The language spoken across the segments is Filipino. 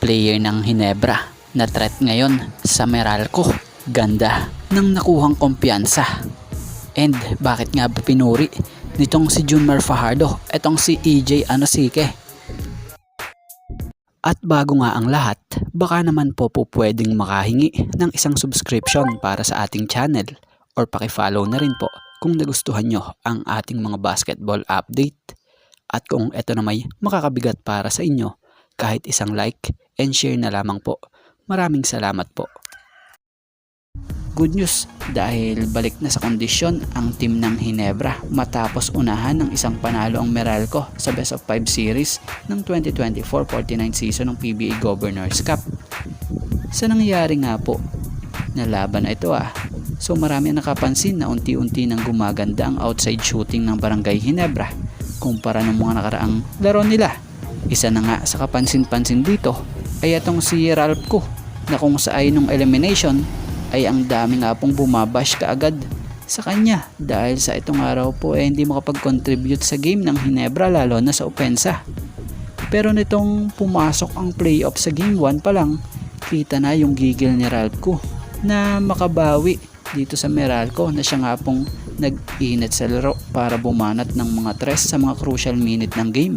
player ng Hinebra na threat ngayon sa Meralco. Ganda ng nakuhang kumpiyansa. And bakit nga ba pinuri nitong si Junmar Fajardo, etong si EJ Anosike. At bago nga ang lahat, baka naman po po pwedeng makahingi ng isang subscription para sa ating channel or pakifollow na rin po kung nagustuhan nyo ang ating mga basketball update. At kung ito na may makakabigat para sa inyo, kahit isang like and share na lamang po. Maraming salamat po. Good news dahil balik na sa kondisyon ang team ng Hinebra matapos unahan ng isang panalo ang Meralco sa Best of 5 Series ng 2024-49 season ng PBA Governors Cup. Sa nangyayari nga po na laban na ito ah, so marami ang nakapansin na unti-unti nang gumaganda ang outside shooting ng Barangay Hinebra kumpara ng mga nakaraang laro nila. Isa na nga sa kapansin-pansin dito ay itong si Ralph ko na kung sa ay nung elimination ay ang dami nga pong bumabash kaagad sa kanya dahil sa itong araw po eh hindi makapag-contribute sa game ng Hinebra lalo na sa opensa. Pero nitong pumasok ang playoff sa game 1 pa lang, kita na yung gigil ni Ralph ko na makabawi dito sa Meralco na siya nga pong nag-init sa laro para bumanat ng mga tres sa mga crucial minute ng game.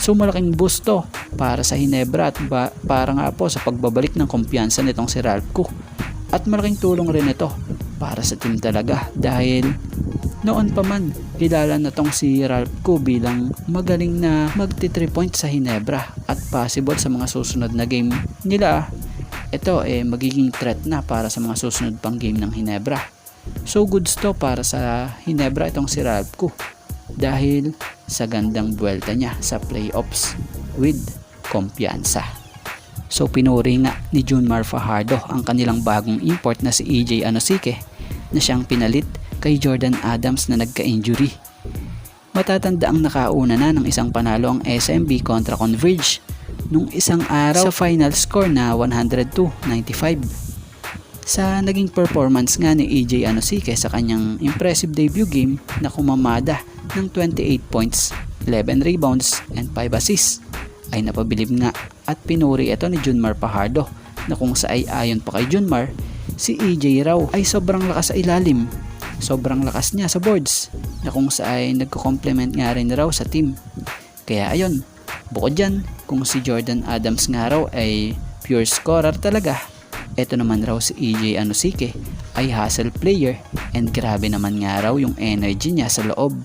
So malaking boost to para sa Hinebra at ba, para nga po sa pagbabalik ng kumpiyansa nitong si Ralph ko. At malaking tulong rin ito para sa team talaga dahil noon pa man kilala na tong si Ralph ko bilang magaling na magti 3 points sa Hinebra at possible sa mga susunod na game nila ito eh magiging threat na para sa mga susunod pang game ng Hinebra. So goods to para sa Hinebra itong si Ralph ko dahil sa gandang buwelta niya sa playoffs with kumpiyansa. So pinuri nga ni Junmar Fajardo ang kanilang bagong import na si EJ Anosike na siyang pinalit kay Jordan Adams na nagka-injury. Matatanda ang nakauna na ng isang panalo ang SMB kontra Converge nung isang araw sa final score na 102-95. Sa naging performance nga ni EJ Anosike sa kanyang impressive debut game na kumamada ng 28 points, 11 rebounds, and 5 assists ay napabilib nga at pinuri ito ni Junmar Pajardo na kung sa ay ayon pa kay Junmar, si EJ raw ay sobrang lakas sa ilalim. Sobrang lakas niya sa boards na kung sa ay nagko-complement nga rin raw sa team. Kaya ayun, bukod dyan, kung si Jordan Adams nga raw ay pure scorer talaga, eto naman raw si EJ Anosike ay hustle player and grabe naman nga raw yung energy niya sa loob.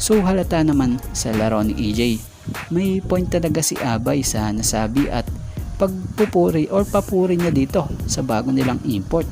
So halata naman sa laro ni EJ may point talaga si Abay sa nasabi at pagpupuri or papuri niya dito sa bago nilang import